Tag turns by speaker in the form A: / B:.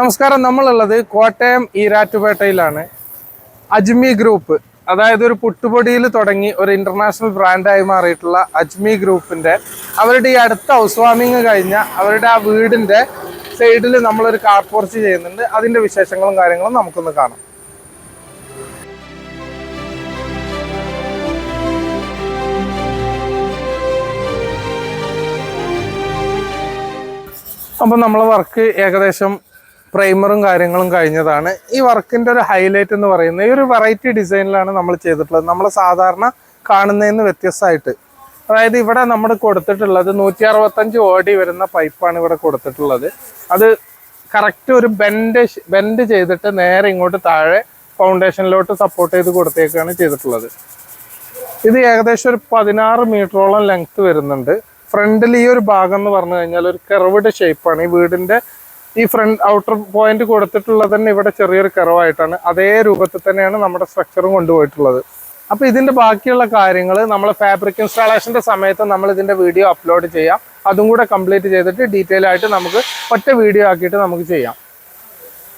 A: നമസ്കാരം നമ്മളുള്ളത് കോട്ടയം ഈരാറ്റുപേട്ടയിലാണ്. അജ്മി ഗ്രൂപ്പ് അതായത് ഒരു പുട്ടുപൊടിയിൽ തുടങ്ങി ഒരു ഇന്റർനാഷണൽ ബ്രാൻഡായി മാറിയിട്ടുള്ള അജ്മി ഗ്രൂപ്പിന്റെ അവരുടെ ഈ അടുത്ത ഹൗസ് വാമിങ് കഴിഞ്ഞ അവരുടെ ആ വീടിന്റെ സൈഡിൽ നമ്മളൊരു കാർ പോർച്ച് ചെയ്യുന്നുണ്ട്. അതിന്റെ വിശേഷങ്ങളും കാര്യങ്ങളും നമുക്കൊന്ന് കാണാം. അപ്പം നമ്മളെ വർക്ക് ഏകദേശം പ്രൈമറും കാര്യങ്ങളും കഴിഞ്ഞതാണ്. ഈ വർക്കിന്റെ ഒരു ഹൈലൈറ്റ് എന്ന് പറയുന്നത് ഈ ഒരു വെറൈറ്റി ഡിസൈനിലാണ് നമ്മൾ ചെയ്തിട്ടുള്ളത്. നമ്മൾ സാധാരണ കാണുന്നതിന് വ്യത്യസ്തമായിട്ട്. അതായത് ഇവിടെ നമ്മൾ കൊടുത്തിട്ടുള്ളത് നൂറ്റി അറുപത്തഞ്ച് ഓടി വരുന്ന പൈപ്പാണ് ഇവിടെ കൊടുത്തിട്ടുള്ളത്. അത് കറക്റ്റ് ഒരു ബെൻഡ് ബെൻഡ് ചെയ്തിട്ട് നേരെ ഇങ്ങോട്ട് താഴെ ഫൗണ്ടേഷനിലോട്ട് സപ്പോർട്ട് ചെയ്ത് കൊടുത്തേക്കാണ് ചെയ്തിട്ടുള്ളത്. ഇത് ഏകദേശം ഒരു പതിനാറ് മീറ്ററോളം ലെങ്ത് വരുന്നുണ്ട്. ഫ്രണ്ടിൽ ഈ ഒരു ഭാഗം എന്ന് പറഞ്ഞു കഴിഞ്ഞാൽ ഒരു കർവ്ഡ് ഷേപ്പാണ് ഈ വീടിന്റെ ഈ ഫ്രണ്ട് ഔട്ടർ പോയിന്റ് കൊടുത്തിട്ടുള്ളത് തന്നെ ഇവിടെ ചെറിയൊരു കറവായിട്ടാണ്. അതേ രൂപത്തിൽ തന്നെയാണ് നമ്മുടെ സ്ട്രക്ചറും കൊണ്ടുപോയിട്ടുള്ളത്. അപ്പൊ ഇതിന്റെ ബാക്കിയുള്ള കാര്യങ്ങൾ നമ്മൾ ഫാബ്രിക് ഇൻസ്റ്റാളേഷന്റെ സമയത്ത് നമ്മൾ ഇതിന്റെ വീഡിയോ അപ്ലോഡ് ചെയ്യാം. അതും കൂടെ കംപ്ലീറ്റ് ചെയ്തിട്ട് ഡീറ്റെയിൽ ആയിട്ട് നമുക്ക് ഒറ്റ വീഡിയോ ആക്കിയിട്ട് നമുക്ക് ചെയ്യാം.